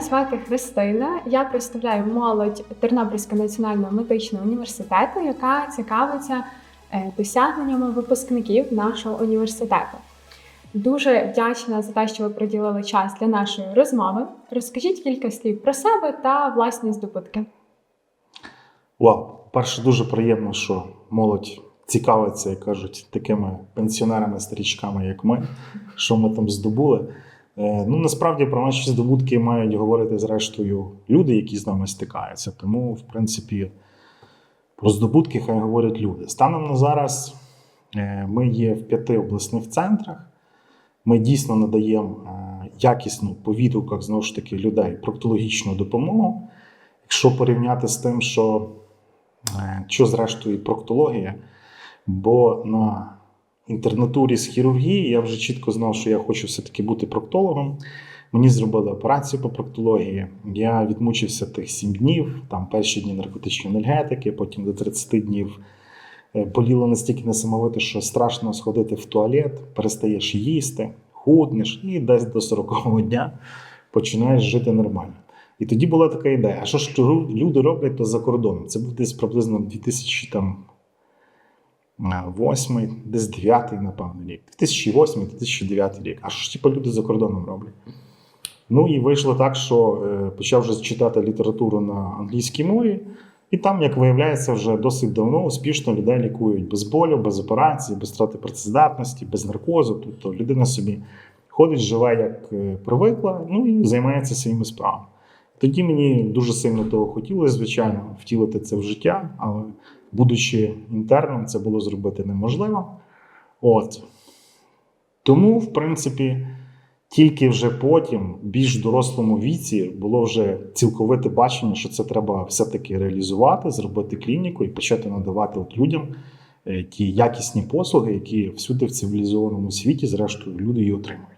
Звати Христина. Я представляю молодь Тернопільського національного медичного університету, яка цікавиться е, досягненнями випускників нашого університету. Дуже вдячна за те, що ви приділили час для нашої розмови. Розкажіть кілька слів про себе та власні здобутки. Вау, перше, дуже приємно, що молодь цікавиться, як кажуть, такими пенсіонерами, старічками, як ми, що ми там здобули. Е, Ну, насправді про наші здобутки мають говорити зрештою люди, які з нами стикаються. Тому, в принципі, про здобутки хай говорять люди. Станом на зараз е, ми є в п'яти обласних центрах. Ми дійсно надаємо е, якісну по відгуках знову ж таки людей проктологічну допомогу. Якщо порівняти з тим, що що зрештою проктологія, бо на інтернатурі з хірургії я вже чітко знав, що я хочу все-таки бути проктологом. Мені зробили операцію по проктології. Я відмучився тих 7 днів, там перші дні наркотичної енергетики, потім до 30 днів е, боліло настільки несамовито, що страшно сходити в туалет, перестаєш їсти, худнеш, і десь до 40-го дня починаєш жити нормально. І тоді була така ідея: а що ж люди роблять то за кордоном? Це був десь приблизно 2008, десь 9, напевно, рік. 2008-2009 рік. А що ж типу, люди за кордоном роблять? Ну і вийшло так, що е, почав вже читати літературу на англійській мові, і там, як виявляється, вже досить давно успішно людей лікують без болю, без операції, без втрати працездатності, без наркозу. Тобто людина собі ходить, живе як е, привикла, ну і займається своїми справами. Тоді мені дуже сильно того хотілося, звичайно, втілити це в життя, але будучи інтерном, це було зробити неможливо. От. Тому, в принципі, тільки вже потім, в більш дорослому віці, було вже цілковите бачення, що це треба все-таки реалізувати, зробити клініку і почати надавати от людям е, ті якісні послуги, які всюди в цивілізованому світі, зрештою, люди і отримують.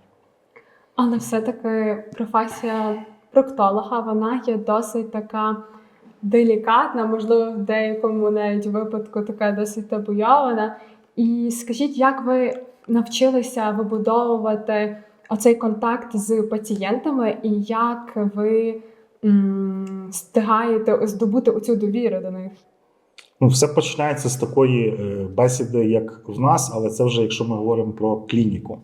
Але все-таки професія проктолога вона є досить така делікатна, можливо, в деякому навіть випадку така досить табуйована. І скажіть, як ви навчилися вибудовувати оцей контакт з пацієнтами, і як ви встигаєте здобути оцю довіру до них? Ну, все починається з такої е, бесіди, як в нас, але це вже якщо ми говоримо про клініку.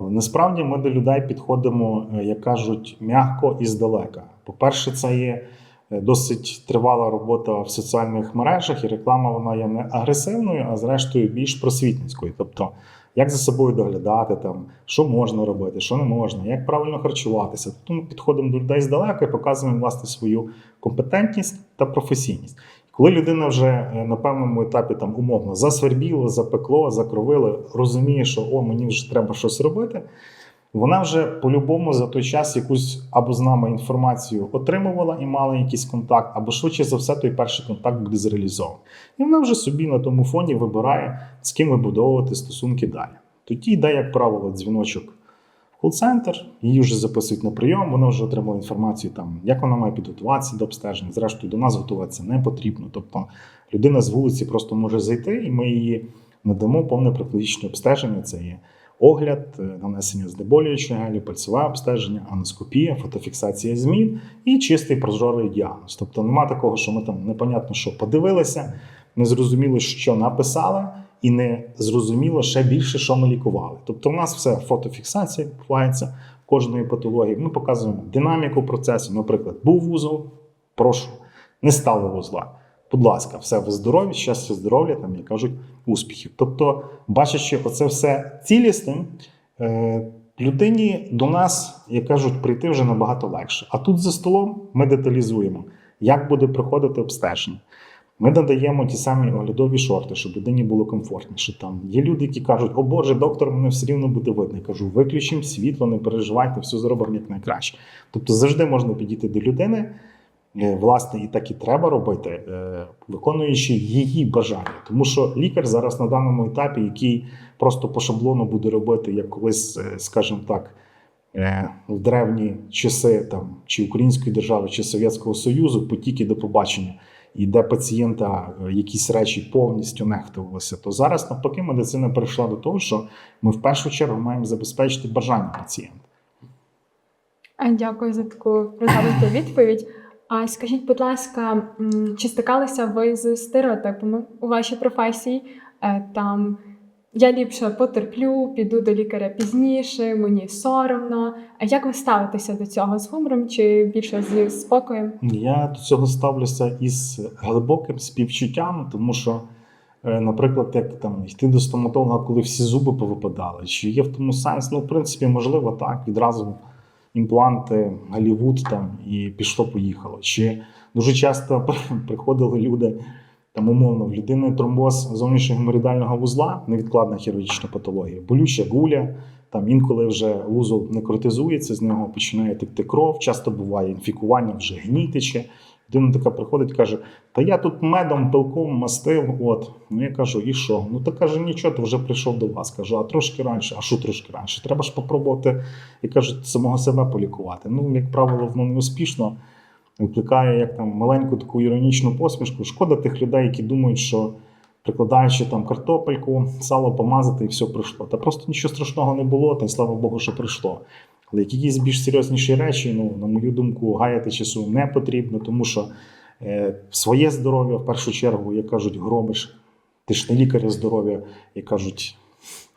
Насправді ми до людей підходимо, е, як кажуть, м'яко і здалека. По-перше, це є досить тривала робота в соціальних мережах, і реклама вона є не агресивною, а зрештою більш просвітницькою. Тобто, як за собою доглядати, там, що можна робити, що не можна, як правильно харчуватися. Тобто ми підходимо до людей здалека і показуємо власне свою компетентність та професійність. Коли людина вже е, на певному етапі там умовно засвербіло, запекло, закровило, розуміє, що о, мені вже треба щось робити, вона вже по-любому за той час якусь або з нами інформацію отримувала і мала якийсь контакт, або швидше за все той перший контакт буде зреалізований. І вона вже собі на тому фоні вибирає, з ким вибудовувати стосунки далі. Тоді йде, як правило, дзвіночок в кол-центр, її вже записують на прийом, вона вже отримала інформацію, там, як вона має підготуватися до обстеження. Зрештою, до нас готуватися не потрібно. Тобто людина з вулиці просто може зайти, і ми її надамо повне профілактичне обстеження. Це є огляд, е, нанесення знеболюючого гелю, пальцеве обстеження, аноскопія, фотофіксація змін і чистий прозорий діагноз. Тобто нема такого, що ми там непонятно, що подивилися, не зрозуміло, що написали, і не зрозуміло ще більше, що ми лікували. Тобто, у нас все фотофіксація відбувається кожної патології. Ми показуємо динаміку процесу. Наприклад, був вузол, прошу, не стало вузла. Будь ласка, все ви здорові, щастя, здоров'я, там як кажуть, успіхів. Тобто, бачачи оце все цілісним, е, людині до нас, як кажуть, прийти вже набагато легше. А тут за столом ми деталізуємо, як буде проходити обстеження. Ми надаємо ті самі оглядові шорти, щоб людині було комфортніше. Там є люди, які кажуть, о Боже, доктор, мене все рівно буде видно. Я кажу, виключимо світло, не переживайте, все зробимо як найкраще. Тобто завжди можна підійти до людини, власне, і так і треба робити, е, виконуючи її бажання. Тому що лікар зараз на даному етапі, який просто по шаблону буде робити, як колись, е, скажімо так, е, в древні часи там, чи Української держави, чи Совєтського Союзу, потіки до побачення і де пацієнта якісь речі повністю нехтувалися, то зараз навпаки медицина перейшла до того, що ми в першу чергу маємо забезпечити бажання пацієнта. Дякую за таку розглянуту відповідь. А скажіть, будь ласка, чи стикалися ви з стереотипами у вашій професії? Е, Там я ліпше потерплю, піду до лікаря пізніше, мені соромно. А як ви ставитеся до цього з гумором чи більше зі спокоєм? Я до цього ставлюся із глибоким співчуттям, тому що, е, наприклад, як там йти до стоматолога, коли всі зуби повипадали, чи є в тому сенс? Ну, в принципі, можливо, так, відразу імпланти, Голівуд там і пішло-поїхало. Чи дуже часто приходили люди. Там умовно в людини тромбоз зовнішнього меридального вузла, невідкладна хірургічна патологія, болюча гуля. Там інколи вже вузол некротизується, з нього починає текти кров. Часто буває інфікування, вже гній тече. Людина така приходить, каже: Та я тут медом, пилком мастив. От ну я кажу, і що? Ну та каже, нічого, ти вже прийшов до вас. Кажу, а трошки раніше, а що трошки раніше? Треба ж попробувати, і кажуть, самого себе полікувати. Ну, як правило, воно не успішно викликає як там маленьку таку іронічну посмішку. Шкода тих людей, які думають, що прикладаючи там картопельку, сало помазати і все пройшло. Та просто нічого страшного не було, та й слава Богу, що прийшло. Але якісь більш серйозніші речі, ну, на мою думку, гаяти часу не потрібно, тому що е, своє здоров'я в першу чергу, як кажуть, гробиш. Ти ж не лікаря здоров'я, як кажуть,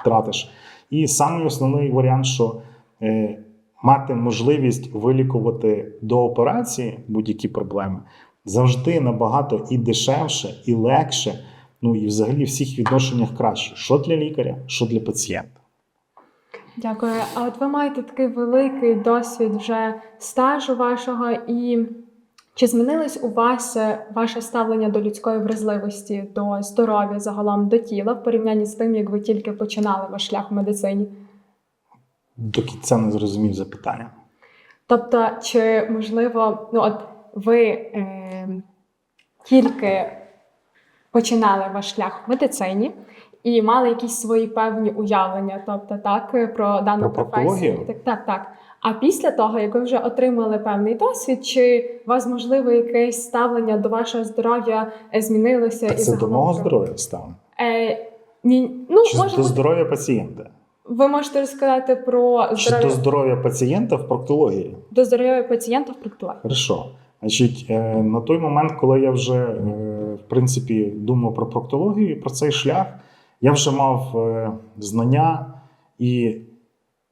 тратиш. І самий основний варіант, що е, мати можливість вилікувати до операції будь-які проблеми завжди набагато і дешевше, і легше, ну і взагалі в всіх відношеннях краще, що для лікаря, що для пацієнта. Дякую. А от ви маєте такий великий досвід вже стажу вашого, і чи змінилось у вас е, ваше ставлення до людської вразливості, до здоров'я загалом до тіла в порівнянні з тим, як ви тільки починали ваш шлях в медицині? До кінця не зрозумів запитання. Тобто, чи можливо, ну от ви е, тільки починали ваш шлях в медицині і мали якісь свої певні уявлення, тобто так про дану Про професію? Так, так, так. А після того, як ви вже отримали певний досвід, чи у вас можливо якесь ставлення до вашого здоров'я змінилося Так і це до мого здоров'я стане. Е, ні, ну Чи може до бути, здоров'я пацієнта? ви можете розказати про Чи здоров'я до здоров'я пацієнта в проктології? до здоров'я пацієнта в проктології. Хорошо. Значить, е, на той момент, коли я вже е, в принципі думав про проктологію, про цей шлях, я вже мав е, знання, і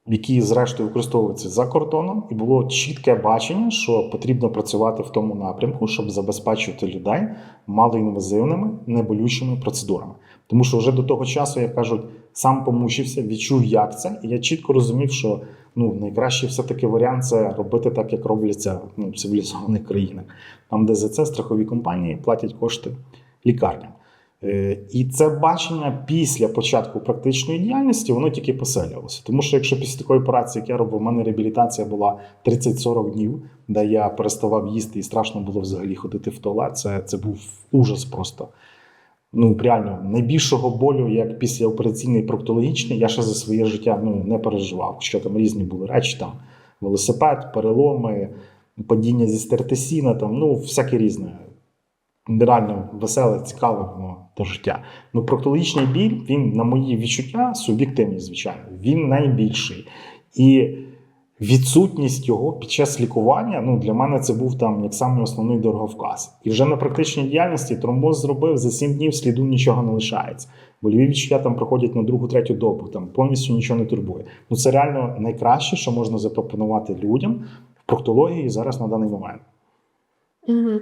які зрештою використовуються за кордоном, і було чітке бачення, що потрібно працювати в тому напрямку, щоб забезпечувати людей малоінвазивними, неболючими процедурами. Тому що вже до того часу, як кажуть, сам помучився, відчув, як це, і я чітко розумів, що ну, найкращий все-таки варіант це робити так, як робляться ну, в цивілізованих країнах, там, де за це страхові компанії платять кошти лікарням. Е, І це бачення після початку практичної діяльності воно тільки посилювалося. Тому що якщо після такої операції, як я робив, у мене реабілітація була 30-40 днів, де я переставав їсти і страшно було взагалі ходити в туалет. Це, це був ужас просто. Ну, реально, найбільшого болю, як післяопераційний проктологічний, я ще за своє життя ну, не переживав. Що там різні були речі, там велосипед, переломи, падіння зі стертесіна, там, ну, всяке різне. Реально веселе, цікаве воно до життя. Ну, проктологічний біль, він, на мої відчуття, суб'єктивні, звичайно, він найбільший. І відсутність його під час лікування ну, для мене це був там як самий основний дороговказ. І вже на практичній діяльності тромбоз зробив за 7 днів сліду нічого не лишається. Больові відчуття там проходять на другу, третю добу, там повністю нічого не турбує. Ну це реально найкраще, що можна запропонувати людям в проктології зараз на даний момент. Угу.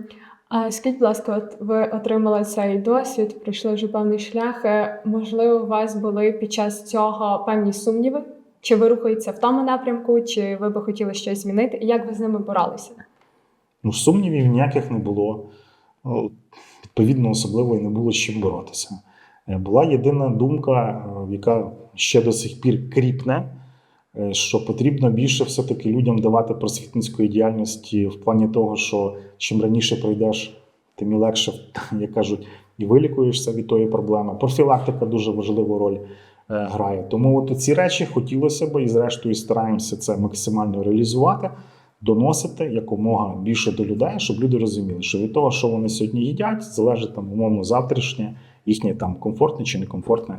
А скажіть, будь ласка, от ви отримали цей досвід, пройшли вже певний шлях. Е, Можливо, у вас були під час цього певні сумніви? Чи ви рухаєтеся в тому напрямку, чи ви би хотіли щось змінити? І як ви з ними боролися? Ну, сумнівів ніяких не було. Відповідно, особливо і не було з чим боротися. Е, Була єдина думка, е, яка ще до сих пір кріпне, е, що потрібно більше все-таки людям давати просвітницької діяльності в плані того, що чим раніше прийдеш, тим і легше, як кажуть, і вилікуєшся від тої проблеми. Профілактика дуже важливу роль грає. Тому от ці речі хотілося б, і зрештою стараємося це максимально реалізувати доносити якомога більше до людей, щоб люди розуміли, що від того, що вони сьогодні їдять, залежить там умовно завтрашнє, їхнє там комфортне чи некомфортне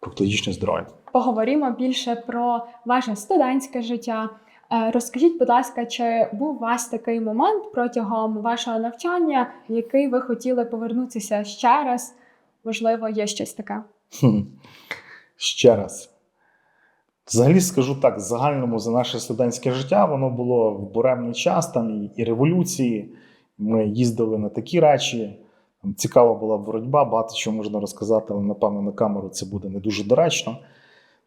проктологічне здоров'я. Поговоримо більше про ваше студентське життя. Е, Розкажіть, будь ласка, чи був у вас такий момент протягом вашого навчання, в який ви хотіли повернутися ще раз? Можливо, є щось таке? Хм. Ще раз. Взагалі скажу так: в загальному за наше студентське життя воно було в буремний час, там і, революції. Ми їздили на такі речі. Цікава була боротьба, багато чого можна розказати, але напевно на камеру це буде не дуже доречно.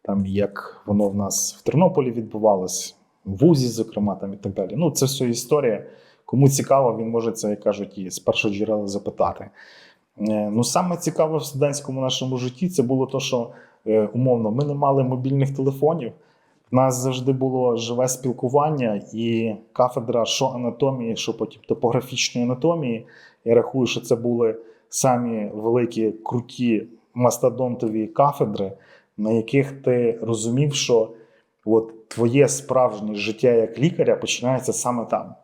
Там як воно в нас в Тернополі відбувалось, в ВУЗі, зокрема, там і так далі. Ну, це все історія. Кому цікаво, він може це, як кажуть, і з першого джерела запитати. Е, Ну, саме цікаве в студентському нашому житті це було те, що умовно ми не мали мобільних телефонів. В нас завжди було живе спілкування, і кафедра що анатомії, що потім топографічної анатомії. Я рахую, що це були самі великі круті мастодонтові кафедри, на яких ти розумів, що от твоє справжнє життя як лікаря починається саме там.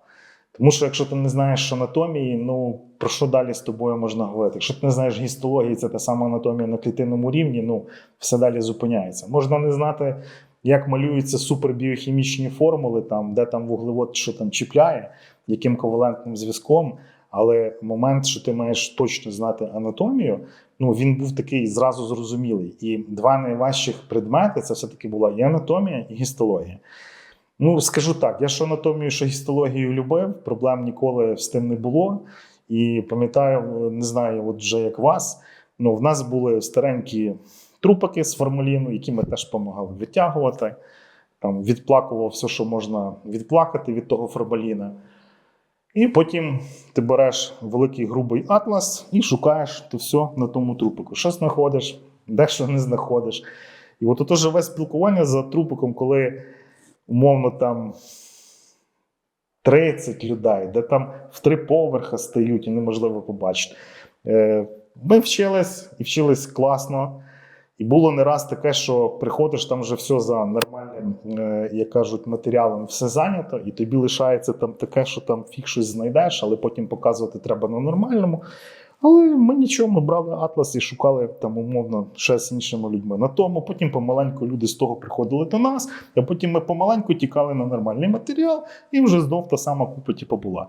Тому що якщо ти не знаєш анатомії, ну про що далі з тобою можна говорити? Якщо ти не знаєш гістології, це та сама анатомія на клітинному рівні, ну все далі зупиняється. Можна не знати, як малюються супербіохімічні формули, там, де там вуглевод що там чіпляє, яким ковалентним зв'язком. Але момент, що ти маєш точно знати анатомію, ну він був такий зразу зрозумілий. І два найважчих предмети це все-таки була і анатомія, і гістологія. Ну, скажу так, я що анатомію, що гістологію любив, проблем ніколи з тим не було. І пам'ятаю, не знаю, от вже як вас. Ну, в нас були старенькі трупики з формаліну, які ми теж допомагали витягувати. Там відплакував все, що можна відплакати від того формаліна. І потім ти береш великий грубий атлас і шукаєш ти все на тому трупику. Що знаходиш, де що не знаходиш. І от ото живе спілкування за трупиком, коли умовно там 30 людей, де там в три поверха стають і неможливо побачити. Е, Ми вчились і вчились класно. І було не раз таке, що приходиш там вже все за нормальним, е, як кажуть, матеріалом, все зайнято, і тобі лишається там таке, що там фіг щось знайдеш, але потім показувати треба на нормальному. Але ми нічого, ми брали атлас і шукали там умовно ще з іншими людьми. На тому потім помаленьку люди з того приходили до нас, а потім ми помаленьку тікали на нормальний матеріал, і вже знов та сама купа типу, була.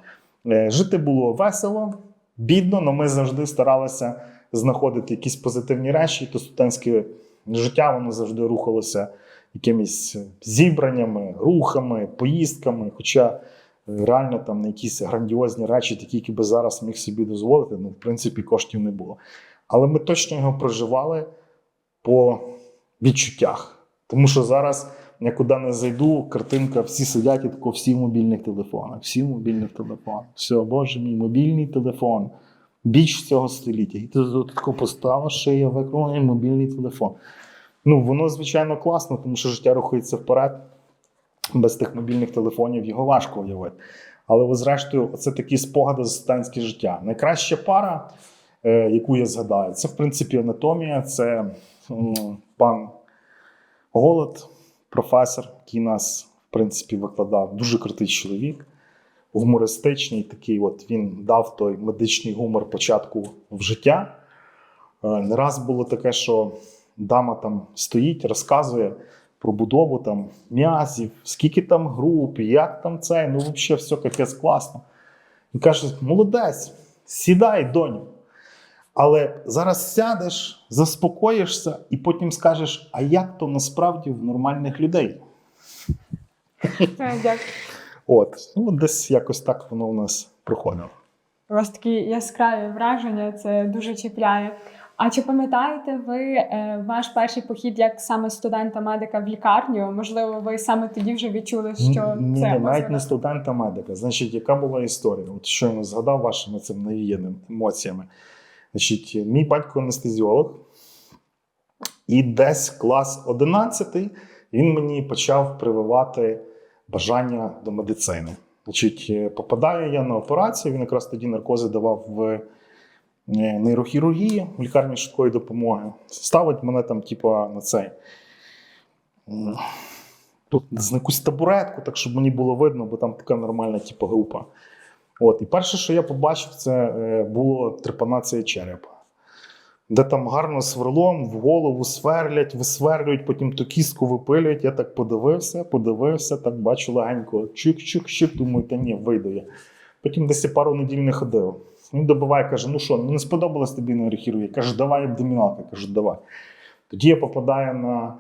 Е, Жити було весело, бідно, але ми завжди старалися знаходити якісь позитивні речі, то студентське життя воно завжди рухалося якимись зібраннями, рухами, поїздками. Хоча реально там на якісь грандіозні речі, такі, які би зараз міг собі дозволити, ну, в принципі, коштів не було. Але ми точно його проживали по відчуттях. Тому що зараз я куди не зайду, картинка, всі сидять і тако, всі в мобільних телефонах, всі в мобільних телефонах. Все, боже мій, мобільний телефон. Біч цього століття. І ти тако поставиш шия, виконує мобільний телефон. Ну, воно, звичайно, класно, тому що життя рухається вперед. Без тих мобільних телефонів його важко уявити. Але, зрештою, це такі спогади за студентське життя. Найкраща пара, е, яку я згадаю, це, в принципі, анатомія, це м, пан Голод, професор, який нас, в принципі, викладав. Дуже крутий чоловік гумористичний такий. От він дав той медичний гумор початку в життя. Е, Не раз було таке, що дама там стоїть, розказує про будову там м'язів, скільки там груп, як там це. Ну, взагалі, все капець класно. Він каже: молодець, сідай, доню. Але зараз сядеш, заспокоїшся і потім скажеш, а як то насправді в нормальних людей? Дякую. От, ну десь якось так воно у нас проходило. У вас такі яскраві враження, це дуже чіпляє. А чи пам'ятаєте ви е, ваш перший похід як саме студента-медика в лікарню? Можливо, ви саме тоді вже відчули, що Ні, це ні, навіть не студента медика. Значить, яка була історія? От щойно згадав вашими цим навіяними емоціями. Значить, мій батько анестезіолог, і десь клас 11 він мені почав прививати бажання до медицини. Значить, е, попадаю я на операцію, він якраз тоді наркози давав в нейрохірургії в лікарні швидкої допомоги. Ставить мене там, типу, на цей. Тут на якусь табуретку, так щоб мені було видно, бо там така нормальна типу, група. От, і перше, що я побачив, це е, було трепанація черепа. де там гарно сверлом в голову сверлять, висверлюють, потім ту кістку випилюють. Я так подивився, подивився, так бачу легенько, чик-чик-чик, думаю, та ні, вийду я. Потім десь я пару неділь не ходив. Він добиває, каже: ну що, ну не сподобалось тобі нейрохірургія? Каже, давай абдоміналка. Кажу, давай. Тоді я попадаю на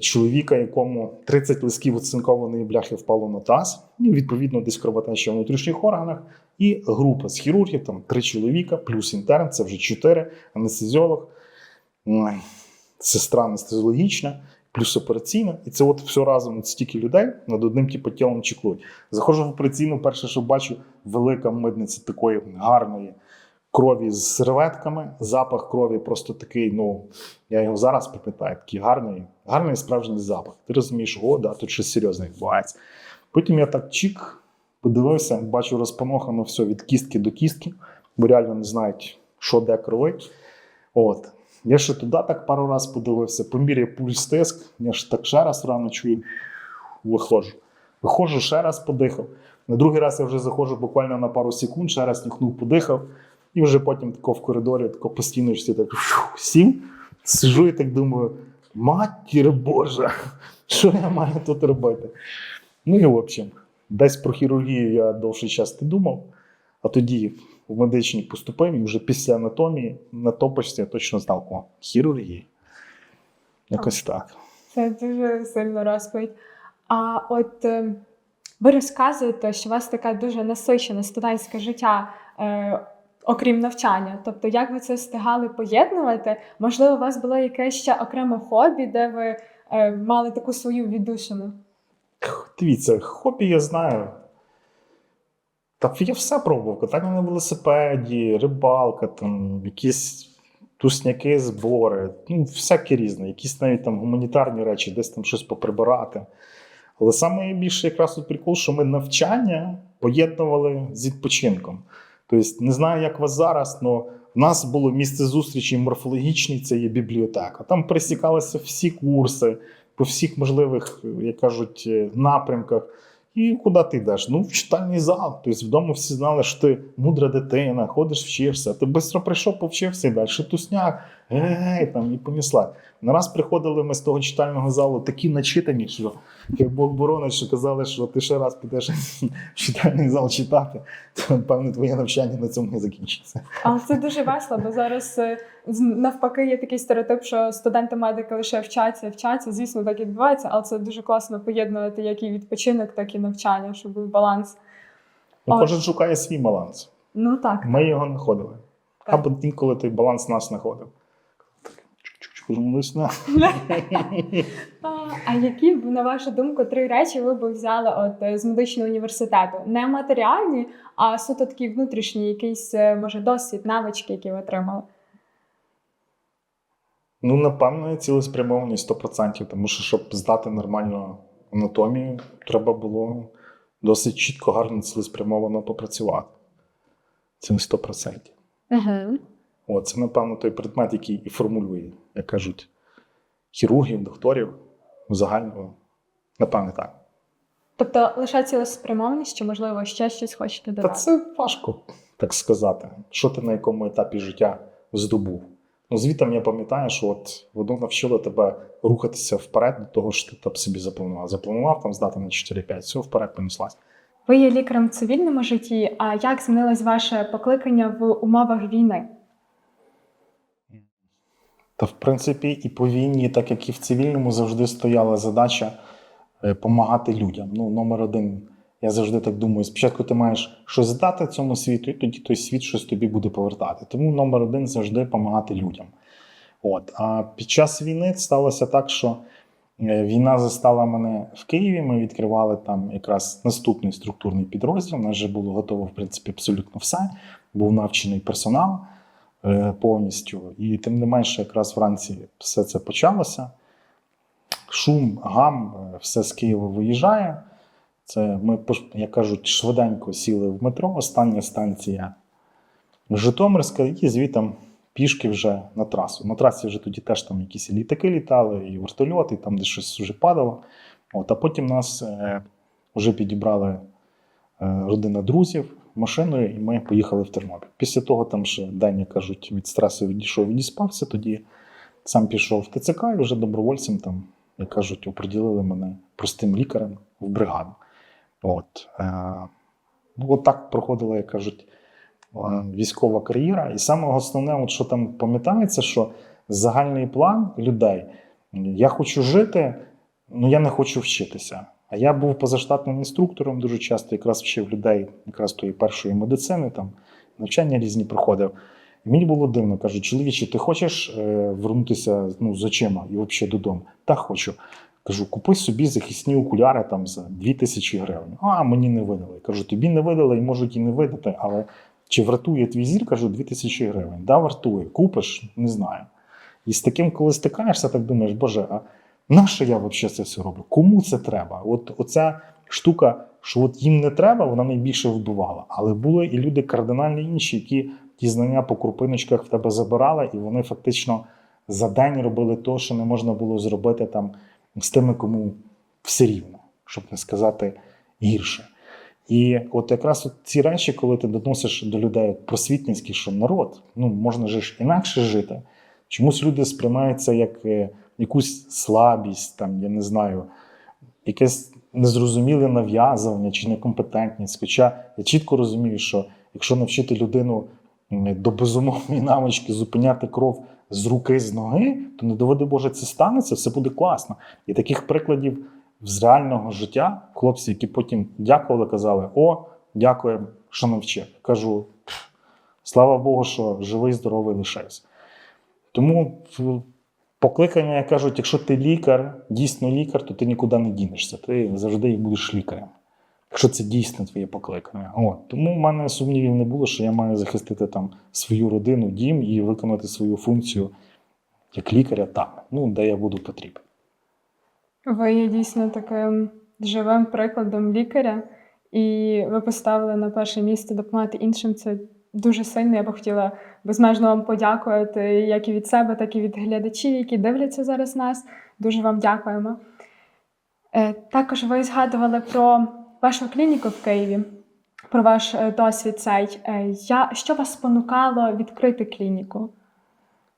чоловіка, якому 30 лисків оцинкованої бляхи впало на таз, і відповідно десь кровотеча в внутрішніх органах. І група з хірургів, там три чоловіка, плюс інтерн, це вже чотири, анестезіолог, сестра анестезіологічна, плюс операційна. І це от все разом стільки людей над одним типу, тілом чеклують. Заходжу в операційну, перше, що бачу, велика мидниця такої гарної крові з серветками. Запах крові просто такий, ну, я його зараз пам'ятаю, такий гарний, гарний справжній запах. Ти розумієш, о, да, тут щось серйозне відбувається. Потім я так чик, подивився, бачу розпанохано все від кістки до кістки, бо реально не знають, що де кровить. От. Я ще туди так пару разів подивився, поміряв пульс тиск, я ж так ще раз рано чую, виходжу. Виходжу, ще раз подихав. На другий раз я вже заходжу буквально на пару секунд, ще раз нюхнув, подихав. І вже потім тако в коридорі, тако постійно всі так сів, сижу і так думаю: матір Божа, що я маю тут робити? Ну і в общем, десь про хірургію я довший час не думав, а тоді в медичній поступив і вже після анатомії на топочці я точно знав, о, хірургія. Якось так. Це дуже сильна розповідь. А от е, ви розказуєте, що у вас таке дуже насичене студентське життя, е, окрім навчання. Тобто, як ви це встигали поєднувати? Можливо, у вас було якесь ще окреме хобі, де ви е, мали таку свою віддушину? Дивіться, хобі я знаю. Та я все пробував. Катання на велосипеді, рибалка, там, якісь тусняки, збори, ну, всяке різне, якісь навіть там гуманітарні речі, десь там щось поприбирати. Але саме більше якраз тут прикол, що ми навчання поєднували з відпочинком. Тобто, не знаю, як вас зараз, але в нас було місце зустрічі морфологічний, це є бібліотека. Там пересікалися всі курси по всіх можливих, як кажуть, е, напрямках. І куди ти йдеш? Ну, в читальний зал. Тобто вдома всі знали, що ти мудра дитина, ходиш, вчишся. Ти швидко прийшов, повчився і далі тусняк, гей, там і понесла. Не раз приходили ми з того читального залу такі начитані, що як Бог боронить, що казали, що ти ще раз підеш в читальний зал читати, то певне твоє навчання на цьому не закінчиться. Але це дуже весело, бо зараз е, навпаки є такий стереотип, що студенти-медики лише вчаться, вчаться. Звісно, так і відбувається, але це дуже класно поєднувати як і відпочинок, так і навчання, щоб був баланс. Ну, кожен шукає свій баланс. Ну так. Ми його знаходили. Або інколи той баланс нас знаходив. А, а які б, на вашу думку, три речі ви б взяли от е, з медичного університету? Не матеріальні, а суто такі внутрішні, якийсь е, може досвід, навички, які ви отримали. Ну, напевно, цілеспрямованість 100%, тому що, щоб здати нормальну анатомію, треба було досить чітко, гарно, цілеспрямовано попрацювати. Це не 100%. Угу. О, це, напевно, той предмет, який і формулює, як кажуть, хірургів, докторів загального. Напевне, так. Тобто лише цілеспрямованість, чи можливо ще щось хочете додати? Та це важко так сказати. Що ти на якому етапі життя здобув? Ну, звітом я пам'ятаю, що от воно навчило тебе рухатися вперед до того, що ти там собі запланував. Запланував там здати на 4-5, все вперед понеслась. Ви є лікарем в цивільному житті. А як змінилось ваше покликання в умовах війни? Та в принципі, і по війні, так як і в цивільному, завжди стояла задача допомагати людям. Ну, номер один, я завжди так думаю: спочатку ти маєш щось дати цьому світу, і тоді той світ щось тобі буде повертати. Тому номер один завжди допомагати людям. От. А під час війни сталося так, що е, війна застала мене в Києві. Ми відкривали там якраз наступний структурний підрозділ. У нас вже було готово, в принципі, абсолютно все. Був навчений персонал е, повністю. І тим не менше, якраз вранці все це почалося. Шум, гам, е, все з Києва виїжджає. Це ми, як кажуть, швиденько сіли в метро. Остання станція Житомирська, і звітом пішки вже на трасу. На трасі вже тоді теж там якісь літаки літали, і вертольоти, і там де щось вже падало. От, а потім нас е, вже підібрали е, родина друзів. Машиною, і ми поїхали в Тернопіль. Після того там ще день, як кажуть, від стресу відійшов, відіспався. Тоді сам пішов в ТЦК і вже добровольцем там, як кажуть, оприділили мене простим лікарем в бригаду. От. Е, ну, от так проходила, як кажуть, е, військова кар'єра. І саме основне, от що там пам'ятається, що загальний план людей. Я хочу жити, ну я не хочу вчитися. А я був позаштатним інструктором дуже часто, якраз вчив людей якраз тої першої медицини, там навчання різні проходив. І мені було дивно, кажуть, чоловіче, ти хочеш е, вернутися ну, з очима і взагалі додому? Та хочу. Кажу, купи собі захисні окуляри там за 2000 гривень. А мені не видали. Кажу, тобі не видали і можуть і не видати, але чи вартує твій зір? Кажу, 2000 гривень. Да, вартує. Купиш, не знаю. І з таким, коли стикаєшся, так думаєш, боже, а нащо я взагалі це все роблю? Кому це треба? От оця штука, що от їм не треба, вона найбільше вбивала. Але були і люди кардинально інші, які ті знання по крупиночках в тебе забирали, і вони фактично за день робили те, що не можна було зробити там з тими, кому все рівно, щоб не сказати гірше. І от якраз от ці речі, коли ти доносиш до людей просвітницькі, що народ, ну можна ж інакше жити. Чомусь люди сприймаються як е, якусь слабість, там, я не знаю, якесь незрозуміле нав'язування чи некомпетентність. Хоча я чітко розумію, що якщо навчити людину до безумовної навички зупиняти кров з руки, з ноги, то не доведе Боже, це станеться, все буде класно. І таких прикладів з реального життя хлопці, які потім дякували, казали: О, дякуємо, що навчив. Кажу, слава Богу, що живий, здоровий лишився. Тому покликання, як кажуть, якщо ти лікар, дійсно лікар, то ти нікуди не дінешся. Ти завжди будеш лікарем. Якщо це дійсно твоє покликання. От. Тому в мене сумнівів не було, що я маю захистити там свою родину, дім і виконати свою функцію як лікаря там, ну, де я буду потрібен. Ви є дійсно таким живим прикладом лікаря, і ви поставили на перше місце допомагати іншим. Це дуже сильно. Я би хотіла безмежно вам подякувати, як і від себе, так і від глядачів, які дивляться зараз нас. Дуже вам дякуємо. Е, Також ви згадували про вашу клініку в Києві, про ваш е, досвід цей. Е, Я, що вас спонукало відкрити клініку?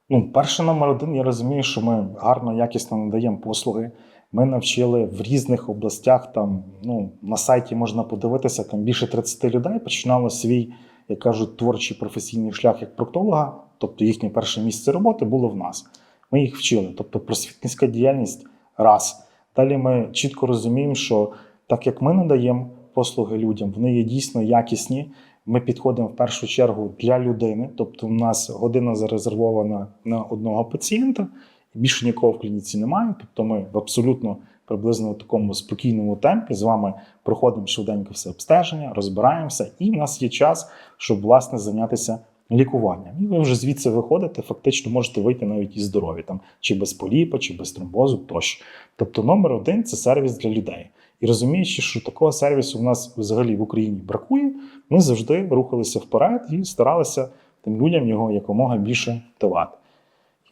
Ну, перше номер один, я розумію, що ми гарно, якісно надаємо послуги. Ми навчили в різних областях. Там ну на сайті можна подивитися, там більше 30 людей починало свій, як кажуть, творчий професійний шлях як проктолога. Тобто їхнє перше місце роботи було в нас. Ми їх вчили. Тобто, просвітницька діяльність раз. Далі ми чітко розуміємо, що так як ми надаємо послуги людям, вони є дійсно якісні. Ми підходимо в першу чергу для людини, тобто у нас година зарезервована на одного пацієнта, більше нікого в клініці немає. Тобто ми абсолютно приблизно в такому спокійному темпі з вами проходимо швиденько все обстеження, розбираємося, і в нас є час, щоб власне зайнятися лікуванням. І ви вже звідси виходите, фактично можете вийти навіть і здорові, там чи без поліпа, чи без тромбозу тощо. Тобто, номер один це сервіс для людей. І розуміючи, що такого сервісу в нас взагалі в Україні бракує, ми завжди рухалися вперед і старалися тим людям його якомога більше давати.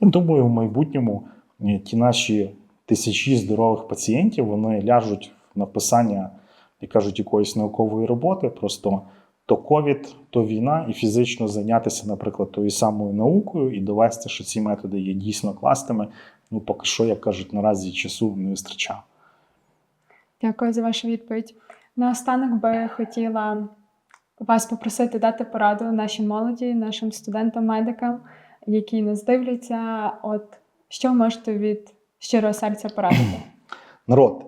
Я думаю, в майбутньому е, ті наші тисячі здорових пацієнтів вони ляжуть в написання, як кажуть, якоїсь наукової роботи. Просто то ковід, то війна, і фізично зайнятися, наприклад, тою самою наукою і довести, що ці методи є дійсно класними. Ну, поки що, як кажуть, наразі часу не вистачало. Дякую за вашу відповідь. Наостанок би хотіла вас попросити дати пораду нашій молоді, нашим студентам-медикам, які нас дивляться. От що можете від щирого серця порадити? Народ,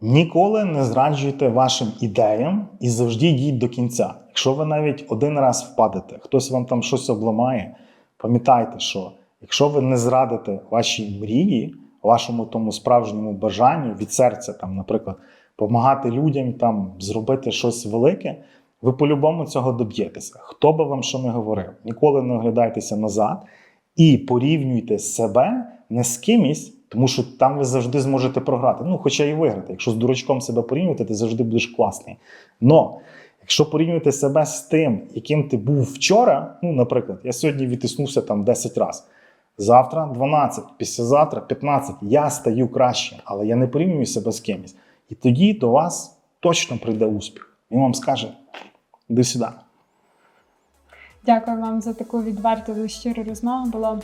ніколи не зраджуйте вашим ідеям і завжди йдіть до кінця. Якщо ви навіть один раз впадете, хтось вам там щось обламає, пам'ятайте, що якщо ви не зрадите вашій мрії, вашому тому справжньому бажанню від серця, там, наприклад, допомагати людям, там, зробити щось велике, ви по-любому цього доб'єтеся. Хто би вам що не говорив, ніколи не оглядайтеся назад і порівнюйте себе не з кимось, тому що там ви завжди зможете програти. Ну, хоча і виграти. Якщо з дурачком себе порівнювати, ти завжди будеш класний. Но якщо порівнювати себе з тим, яким ти був вчора, ну, наприклад, я сьогодні відтиснувся там 10 разів. Завтра 12, післязавтра 15. Я стаю краще, але я не порівнюю себе з кимось. І тоді до вас точно прийде успіх. Він вам скаже: іди сюди. Дякую вам за таку відверту щиру розмову. Було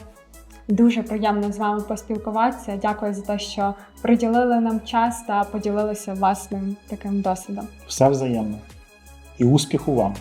дуже приємно з вами поспілкуватися. Дякую за те, що приділили нам час та поділилися власним таким досвідом. Все взаємно. І успіху вам!